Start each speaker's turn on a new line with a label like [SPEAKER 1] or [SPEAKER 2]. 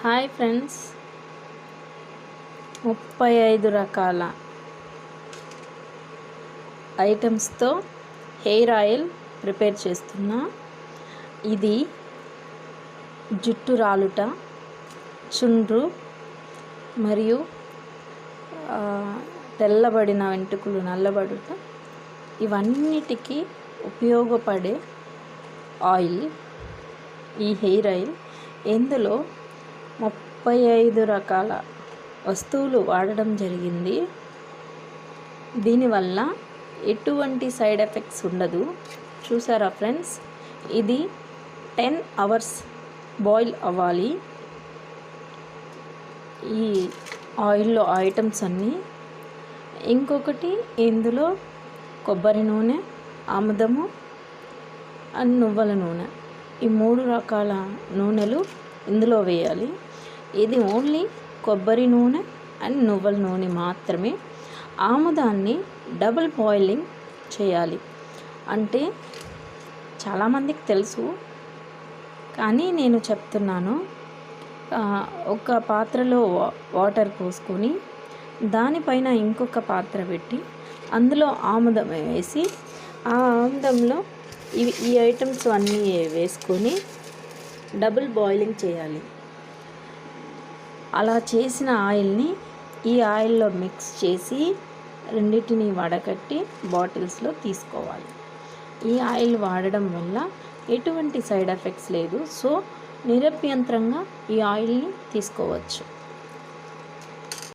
[SPEAKER 1] Hi friends. ముప్పై ఐదు రకాల ఐటమ్స్తో హెయిర్ ఆయిల్ ప్రిపేర్ చేస్తున్నా. ఇది జుట్టు రాలుట చుండ్రు మరియు తెల్లబడిన వెంట్రుకలు నల్లబడుట ఇవన్నిటికీ ఉపయోగపడే ఆయిల్ ఈ హెయిర్ ఆయిల్. ఇందులో ముప్పై ఐదు రకాల వస్తువులు వాడడం జరిగింది. దీనివల్ల ఎటువంటి సైడ్ ఎఫెక్ట్స్ ఉండదు. చూసారా ఫ్రెండ్స్? ఇది టెన్ అవర్స్ బాయిల్ అవ్వాలి. ఈ ఆయిల్లో ఐటమ్స్ అన్నీ. ఇంకొకటి ఇందులో కొబ్బరి నూనె ఆముదము అండ్ నువ్వుల నూనె. ఈ మూడు రకాల నూనెలు ఇందులో వేయాలి. ఇది ఓన్లీ కొబ్బరి నూనె అండ్ నువ్వుల నూనె మాత్రమే. ఆముదాన్ని డబుల్ బాయిలింగ్ చేయాలి. అంటే చాలామందికి తెలుసు. కానీ నేను చెప్తున్నాను. ఒక పాత్రలో వా- వాటర్ పోసుకొని దానిపైన ఇంకొక పాత్ర పెట్టి అందులో ఆముదం వేసి ఆ ఆముదంలో ఇవి ఈ ఐటమ్స్ అన్నీ వేసుకొని డబుల్ బాయిలింగ్ చేయాలి. అలా చేసిన ఆయిల్ని ఈ ఆయిల్లో మిక్స్ చేసి రెండింటిని వడకట్టి బాటిల్స్లో తీసుకోవాలి. ఈ ఆయిల్ వాడడం వల్ల ఎటువంటి సైడ్ ఎఫెక్ట్స్ లేదు. సో నిరభ్యంతరంగా ఈ ఆయిల్ని తీసుకోవచ్చు.